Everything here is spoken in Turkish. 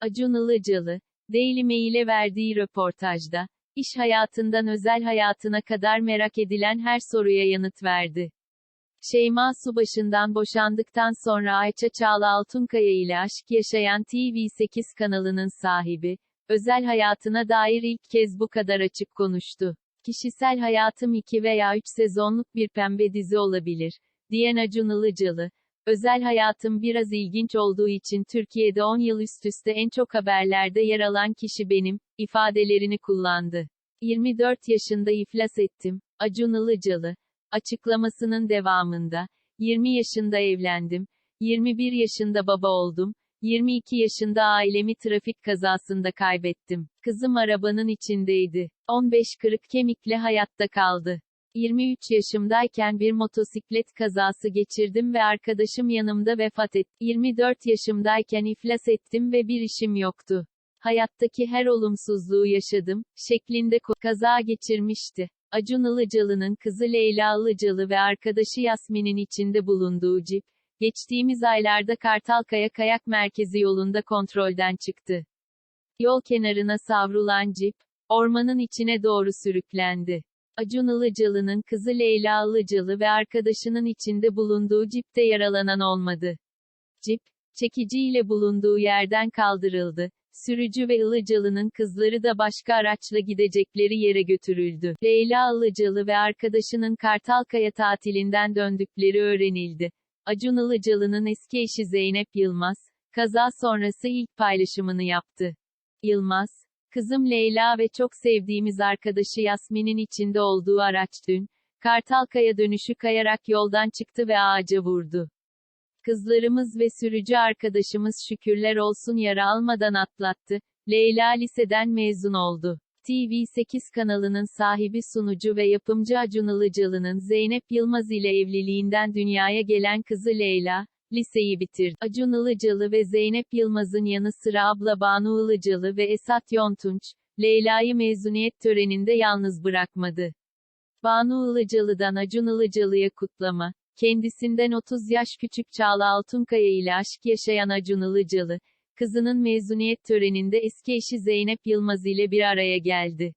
Acun Ilıcalı, Daily Mail'e verdiği röportajda, iş hayatından özel hayatına kadar merak edilen her soruya yanıt verdi. Şeyma Subaşı'ndan boşandıktan sonra Ayça Çağla Altunkaya ile aşk yaşayan TV8 kanalının sahibi, özel hayatına dair ilk kez bu kadar açık konuştu. Kişisel hayatım 2 veya 3 sezonluk bir pembe dizi olabilir, diyen Acun Ilıcalı, özel hayatım biraz ilginç olduğu için Türkiye'de 10 yıl üst üste en çok haberlerde yer alan kişi benim, ifadelerini kullandı. 24 yaşında iflas ettim, Acun Ilıcalı, açıklamasının devamında, 20 yaşında evlendim, 21 yaşında baba oldum, 22 yaşında ailemi trafik kazasında kaybettim. Kızım arabanın içindeydi. 15 kırık kemikle hayatta kaldı. 23 yaşımdayken bir motosiklet kazası geçirdim ve arkadaşım yanımda vefat etti. 24 yaşımdayken iflas ettim ve bir işim yoktu. Hayattaki her olumsuzluğu yaşadım, şeklinde kaza geçirmişti. Acun Ilıcalı'nın kızı Leyla Ilıcalı ve arkadaşı Yasmin'in içinde bulunduğu cip, geçtiğimiz aylarda Kartalkaya Kayak Merkezi yolunda kontrolden çıktı. Yol kenarına savrulan cip, ormanın içine doğru sürüklendi. Acun Ilıcalı'nın kızı Leyla Ilıcalı ve arkadaşının içinde bulunduğu cipte yaralanan olmadı. Cip, çekiciyle bulunduğu yerden kaldırıldı. Sürücü ve Ilıcalı'nın kızları da başka araçla gidecekleri yere götürüldü. Leyla Ilıcalı ve arkadaşının Kartalkaya tatilinden döndükleri öğrenildi. Acun Ilıcalı'nın eski eşi Zeynep Yılmaz, kaza sonrası ilk paylaşımını yaptı. Yılmaz, kızım Leyla ve çok sevdiğimiz arkadaşı Yasmin'in içinde olduğu araç dün, Kartalkaya dönüşü kayarak yoldan çıktı ve ağaca vurdu. Kızlarımız ve sürücü arkadaşımız şükürler olsun yara almadan atlattı. Leyla liseden mezun oldu. TV8 kanalının sahibi sunucu ve yapımcı Acun Ilıcalı'nın Zeynep Yılmaz ile evliliğinden dünyaya gelen kızı Leyla, liseyi bitirdi. Acun Ilıcalı ve Zeynep Yılmaz'ın yanı sıra abla Banu Ilıcalı ve Esat Yontunç, Leyla'yı mezuniyet töreninde yalnız bırakmadı. Banu Ilıcalı'dan Acun Ilıcalı'ya kutlama. Kendisinden 30 yaş küçük Çağla Altunkaya ile aşk yaşayan Acun Ilıcalı, kızının mezuniyet töreninde eski eşi Zeynep Yılmaz ile bir araya geldi.